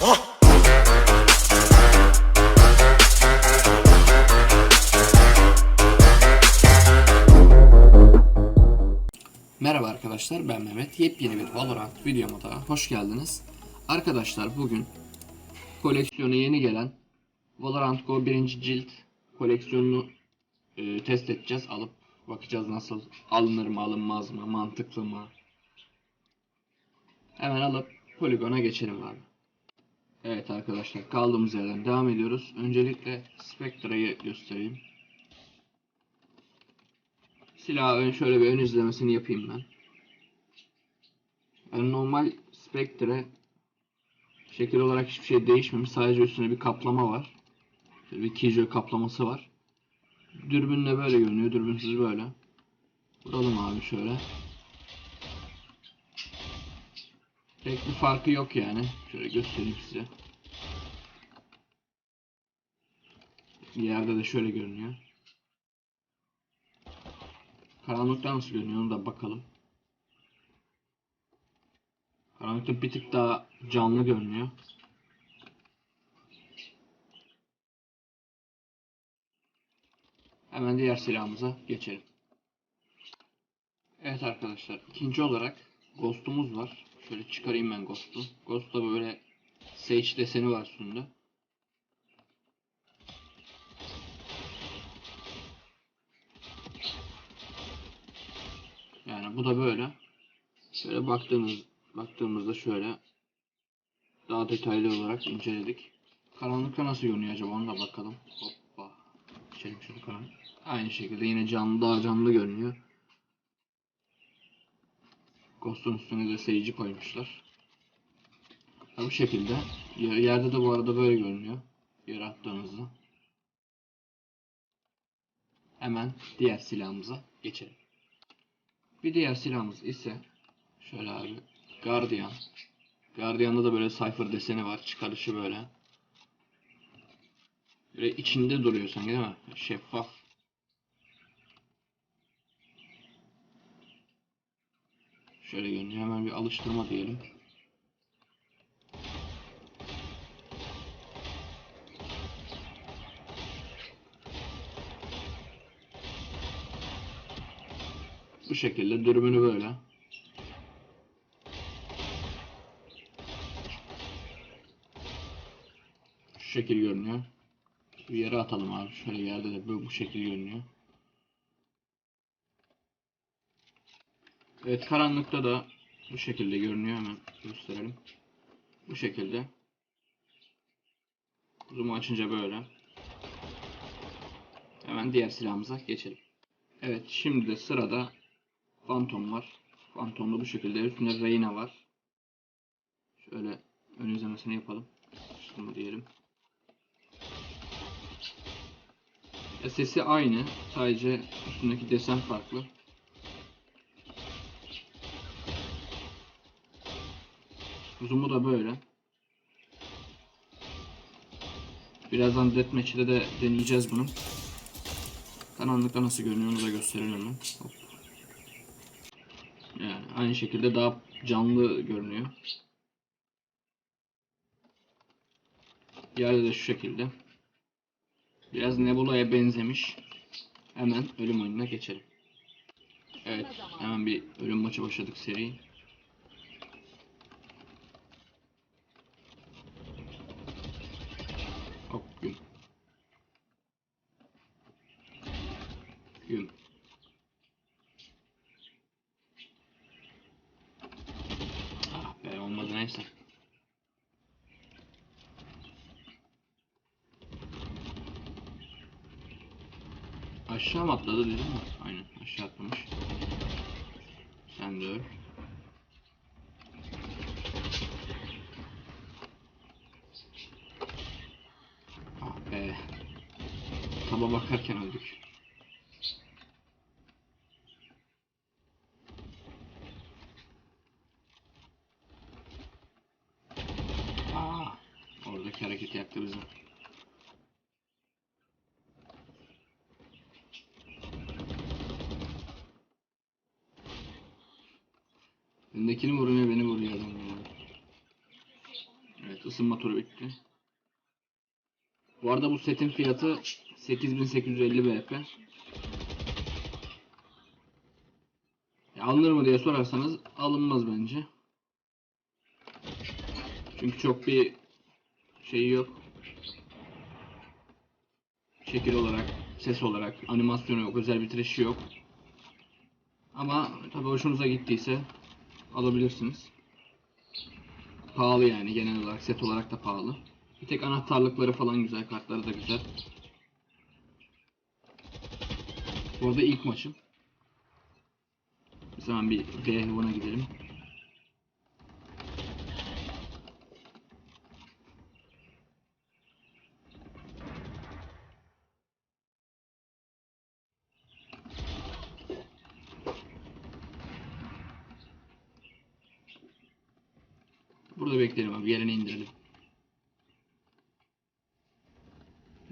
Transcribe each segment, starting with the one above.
Merhaba arkadaşlar ben Mehmet. Yepyeni bir Valorant videoma daha hoş geldiniz. Arkadaşlar bugün koleksiyona yeni gelen Valorant Go 1. cilt koleksiyonunu e, test edeceğiz. Alıp bakacağız nasıl alınır mı alınmaz mı mantıklı mı. Hemen alıp poligona geçelim abi. Evet arkadaşlar kaldığımız yerden devam ediyoruz. Öncelikle Spectre'yi göstereyim. Silahı ön şöyle bir ön izlemesini yapayım ben. Yani normal Spectre şekil olarak hiçbir şey değişmemiş. Sadece üstüne bir kaplama var. Şöyle bir keyjoy kaplaması var. Dürbünle böyle görünüyor. Dürbünsüz böyle. Vuralım abi şöyle. Pek bir farkı yok yani. Şöyle göstereyim size. Yerde de şöyle görünüyor. Karanlıkta nasıl görünüyor onu da bakalım. Karanlıkta bir tık daha canlı görünüyor. Hemen diğer silahımıza geçelim. Evet arkadaşlar ikinci olarak Ghost'umuz var. Şöyle çıkarayım ben Ghost'u. Ghost'ta böyle Sage deseni var üstünde. Yani bu da böyle. Şöyle baktığımız baktığımızda şöyle daha detaylı olarak inceledik. Karanlıkta nasıl görünüyor acaba onu da bakalım. Hoppa. Geçelim şöyle karanlık. Aynı şekilde yine canlı daha canlı görünüyor. Ghost'un üstüne de seyirci koymuşlar. Ha, bu şekilde. Yer- Yerde de bu arada böyle görünüyor. Yere attığınızda. Hemen diğer silahımıza geçelim. Bir diğer silahımız ise şöyle abi Guardian. Guardian'da da böyle Cypher deseni var. Çıkarışı böyle. Böyle içinde duruyor sanki değil mi? Şeffaf. Şöyle görünüyor. Hemen bir alıştırma diyelim. Bu şekilde dürbünü böyle. Şu şekil görünüyor. Bir yere atalım abi. Şöyle yerde de bu, bu şekil görünüyor. Evet karanlıkta da bu şekilde görünüyor. Hemen gösterelim. Bu şekilde. Zoom'u açınca böyle. Hemen diğer silahımıza geçelim. Evet şimdi de sırada Phantom var. Phantom'da bu şekilde üstünde Reyna var. Şöyle ön izlemesini yapalım. Şunu diyelim. Ya sesi aynı. Sadece üstündeki desen farklı. Zoom'u da böyle. Birazdan Deathmatch'te de deneyeceğiz bunu. Karanlıkta nasıl görünüyor onu da gösteriyorum ben. Hop. Yani aynı şekilde daha canlı görünüyor. Yerde de şu şekilde. Biraz Nebula'ya benzemiş. Hemen ölüm oyununa geçelim. Evet, hemen bir ölüm maçı başladık seri. Hop güm. Güm. Ah be olmadı neyse. Aşağı mı atladı dedim mi? Aynen aşağı atlamış. Sen de öl. Ah be. Taba bakarken öldük. Aa, oradaki hareket yaktı bizi. Öndekini vuruyor beni vuruyor adam. Evet ısınma turu bitti. Bu arada bu setin fiyatı 8850 BP. Ya alınır mı diye sorarsanız alınmaz bence. Çünkü çok bir şeyi yok. Şekil olarak, ses olarak, animasyonu yok, özel bitirişi yok. Ama tabi hoşunuza gittiyse alabilirsiniz. Pahalı yani genel olarak set olarak da pahalı. Bir tek anahtarlıkları falan güzel, kartları da güzel. Bu arada ilk maçım. Biz hemen bir B hıvına gidelim. Burada bekleyelim abi. Yerine indirelim.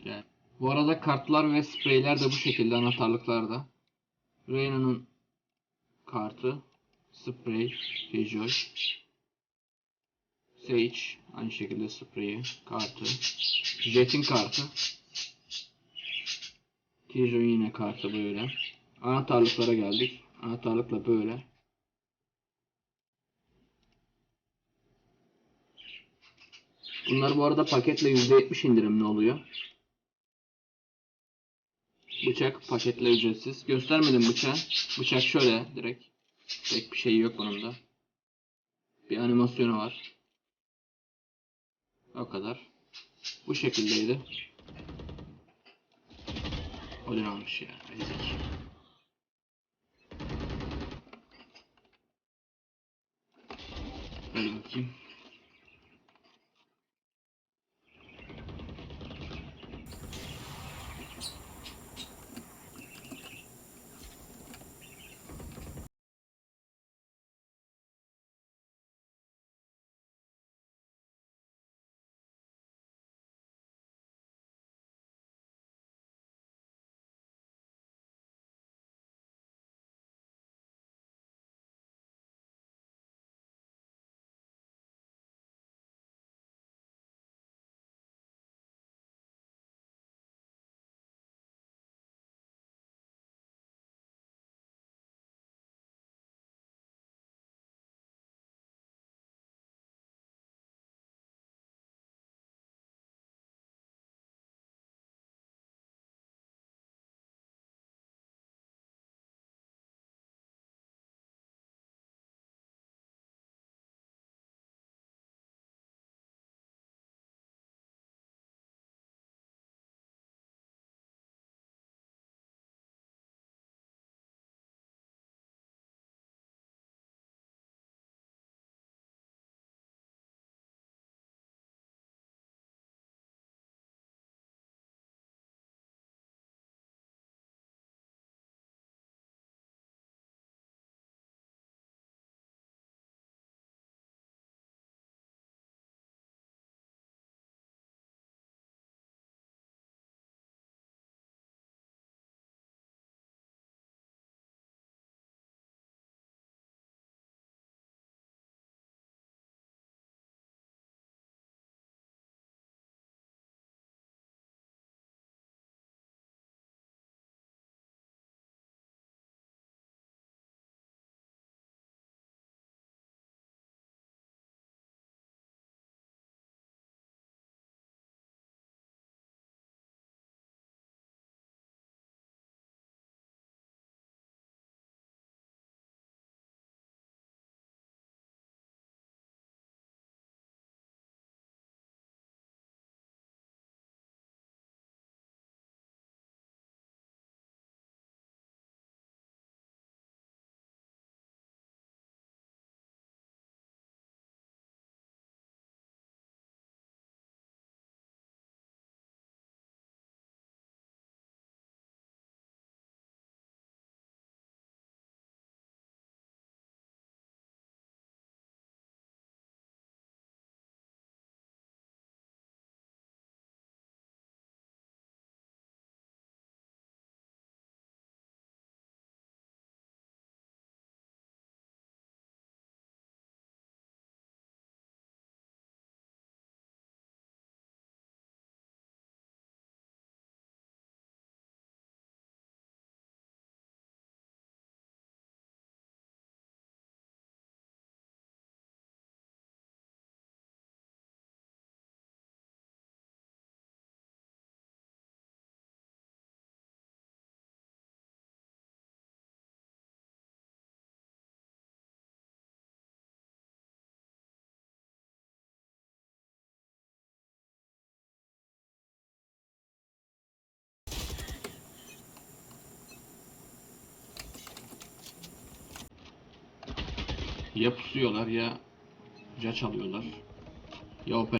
Gel. Bu arada kartlar ve spreyler de bu şekilde anahtarlıklarda. Reyna'nın kartı, sprey, Killjoy. Sage aynı şekilde spreyi, kartı. Jet'in kartı. Killjoy'un yine kartı böyle. Anahtarlıklara geldik. Anahtarlıkla böyle. Bunlar bu arada paketle %70 indirimli oluyor. Bıçak paketle ücretsiz. Göstermedim bıçağı. Bıçak şöyle direkt. Pek bir şey yok bunun da. Bir animasyonu var. O kadar. Bu şekildeydi. Odin almış ya. Ezik. Hadi bakayım. Ya pusuyorlar ya ca çalıyorlar. Ya oper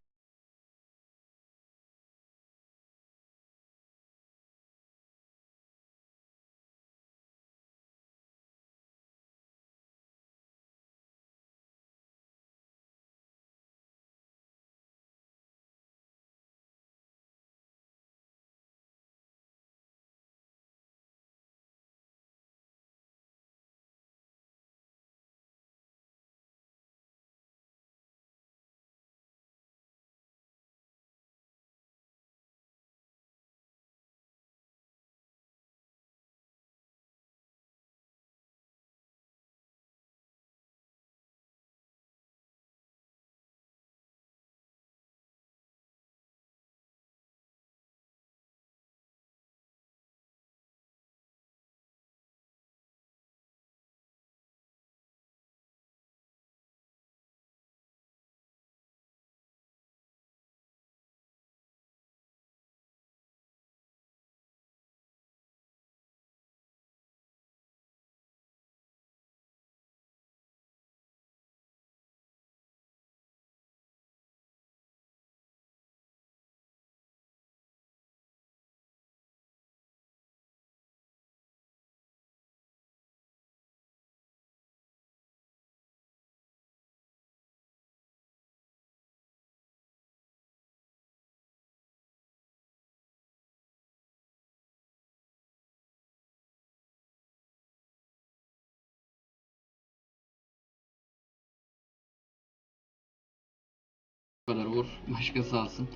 kadar vur. Başkası alsın.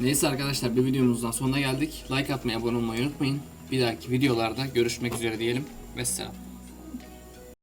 Neyse arkadaşlar bir videomuzdan sonuna geldik. Like atmayı, abone olmayı unutmayın. Bir dahaki videolarda görüşmek üzere diyelim. Vesselam.